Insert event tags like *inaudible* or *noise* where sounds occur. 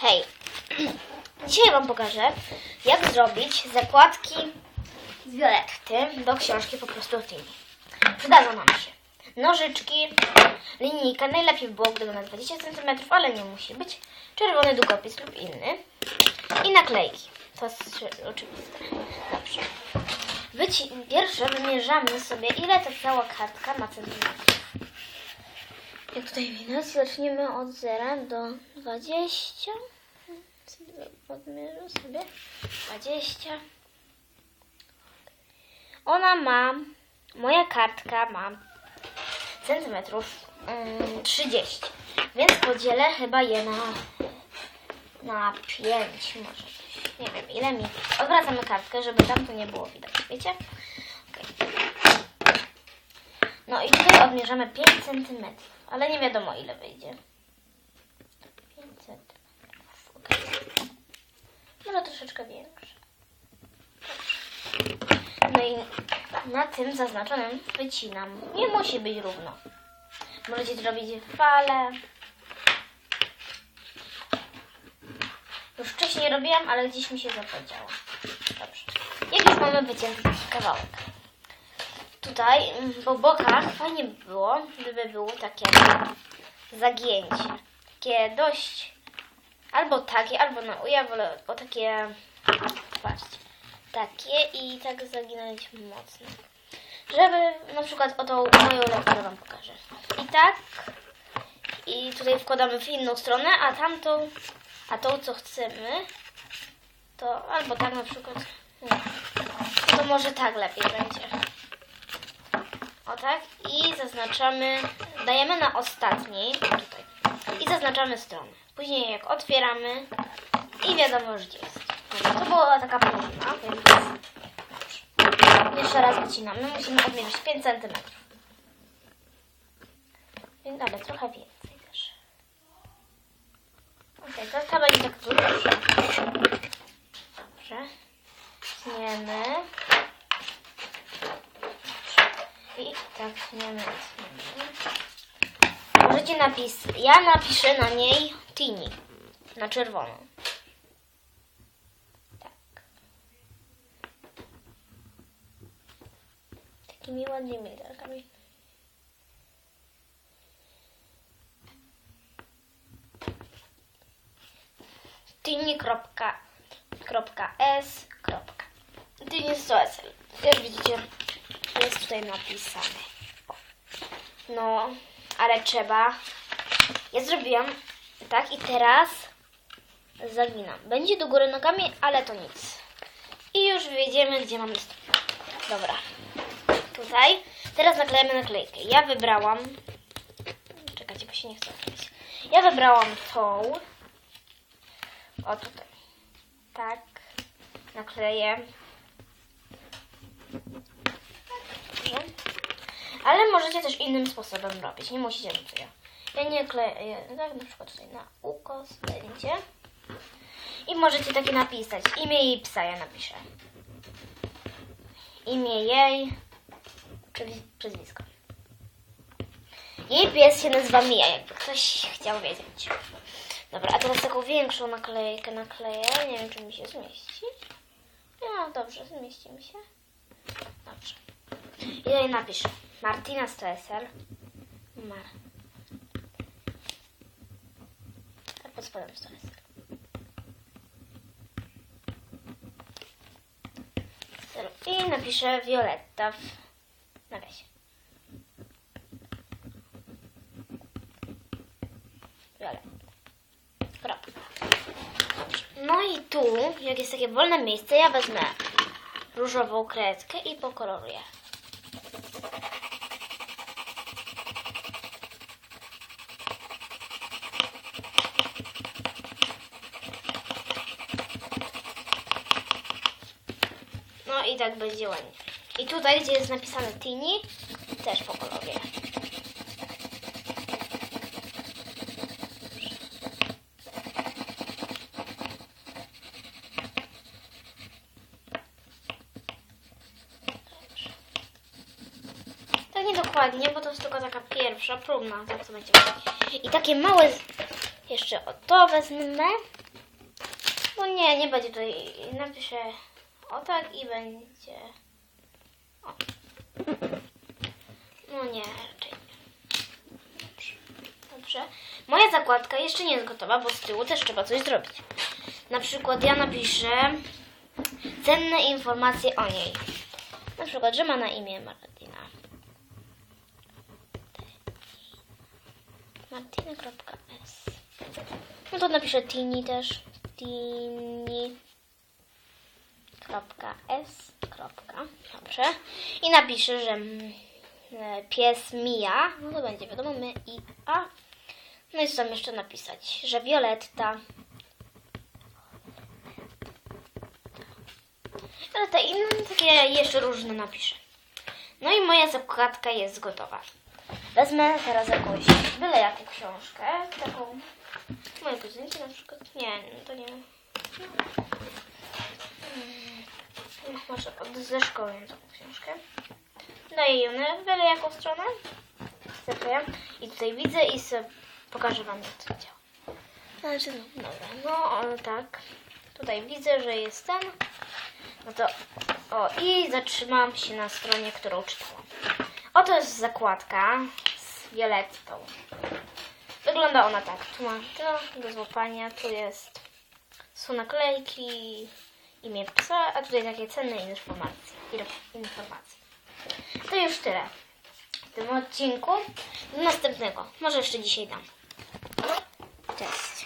Hej, *clears throat* dzisiaj Wam pokażę, jak zrobić zakładki z violetty do książki po prostu Tini. Przydadzą nam się nożyczki, linijka, najlepiej by było gdyby na 20 cm, ale nie musi być, czerwony długopis lub inny i naklejki. To jest oczywiste. Dobrze. Wyci- Pierwsze wymierzamy sobie, ile ta cała kartka ma centymetrów. Jak tutaj widać, zaczniemy od 0 do 20. Podmierzę sobie 20. Ona ma, moja kartka ma centymetrów mm, 30, więc podzielę chyba je na, na 5 może. Nie wiem ile mi. Odwracamy kartkę, żeby tam to nie było widać, wiecie? Okej. No i tutaj odmierzamy 5 cm, ale nie wiadomo ile wyjdzie. 5 cm. Okay. Może troszeczkę większe. No i na tym zaznaczonym wycinam. Nie musi być równo. Możecie zrobić fale. Już wcześniej robiłam, ale gdzieś mi się zapodziało. Dobrze. Jak już mamy wycięty kawałek. Tutaj po bokach fajnie by było, gdyby było takie zagięcie. Takie dość albo takie, albo no ja wolę o takie patrzcie, takie i tak zaginać mocno. Żeby na przykład o tą moją lekturę wam pokażę. I tak i tutaj wkładamy w inną stronę, a tamtą, a tą co chcemy, to albo tak na przykład, nie, to może tak lepiej będzie. O tak. I zaznaczamy, dajemy na ostatniej, tutaj. I zaznaczamy stronę. Później jak otwieramy i wiadomo już gdzie jest. To była taka próżna, więc jeszcze raz wycinamy. Musimy odmierzyć 5 cm. Więc ale trochę więcej też. Okej, to chyba nie tak dużo. Dobrze. Tniemy. Tak tniemy, tniemy. Możecie napisać. Ja napiszę na niej Tini. Na czerwono. Tak. Takimi ładnymi literkami. Tini z OSL. Też widzicie, jest tutaj napisane. No, ale trzeba. Ja zrobiłam tak i teraz zaginam. Będzie do góry nogami, ale to nic. I już wiedziemy, gdzie mamy. Dobra. Tutaj. Teraz naklejemy naklejkę. Ja wybrałam. Czekajcie, bo się nie chcę odkryć. Ja wybrałam tą. O tutaj. Tak. Nakleję. Dobrze. Ale możecie też innym sposobem robić. Nie musicie robić ja. Ja nie kleję, tak na przykład tutaj na ukos będzie. I możecie takie napisać. Imię jej psa ja napiszę. Imię jej, czyli przezwisko. Jej pies się nazywa Mija, jakby ktoś chciał wiedzieć. Dobra, a teraz taką większą naklejkę nakleję. Nie wiem, czy mi się zmieści. No, dobrze, zmieści mi się. Dobrze. I tutaj napiszę Martina Stresel. Mar. A pod spodem Stresel. I napiszę Violetta w nawiasie. No i tu, jak jest takie wolne miejsce, ja wezmę różową kredkę i pokoloruję. Tak będzie ładnie. I tutaj, gdzie jest napisane Tini, też pokoloruję. Tak nie dokładnie, bo to jest tylko taka pierwsza, próbna, tak co będzie. I takie małe, Jeszcze o to wezmę. No nie, nie będzie tutaj. Napiszę o tak i będzie. O. No nie, raczej nie. Dobrze. Dobrze. Moja zakładka jeszcze nie jest gotowa, bo z tyłu też trzeba coś zrobić. Na przykład ja napiszę cenne informacje o niej. Na przykład, że ma na imię Martina. Martina.s No to napiszę Tini też. Tini. S. Dobrze. I napiszę, że mm, e, pies Mija. No to będzie wiadomo, my i a. No i co tam jeszcze napisać? Że Violetta. Ale te inne takie jeszcze różne napiszę. No i moja zakładka jest gotowa. Wezmę teraz jakąś, byle jaką książkę. Taką, moje kuzynki na przykład. Nie, no to nie. Może od, ze szkoły mam taką książkę. Daję ją na byle jaką stronę. Zaklejam. I tutaj widzę i pokażę Wam jak to działa. Znaczy, no, dobra, no o, tak. Tutaj widzę, że jest ten. No to, o, i zatrzymałam się na stronie, którą czytałam. Oto jest zakładka z violettą. Wygląda ona tak. Tu ma to do złapania, tu jest, są naklejki, imię psa, a tutaj takie cenne informacje. informacje. To już tyle w tym odcinku. Do następnego. Może jeszcze dzisiaj dam. Cześć.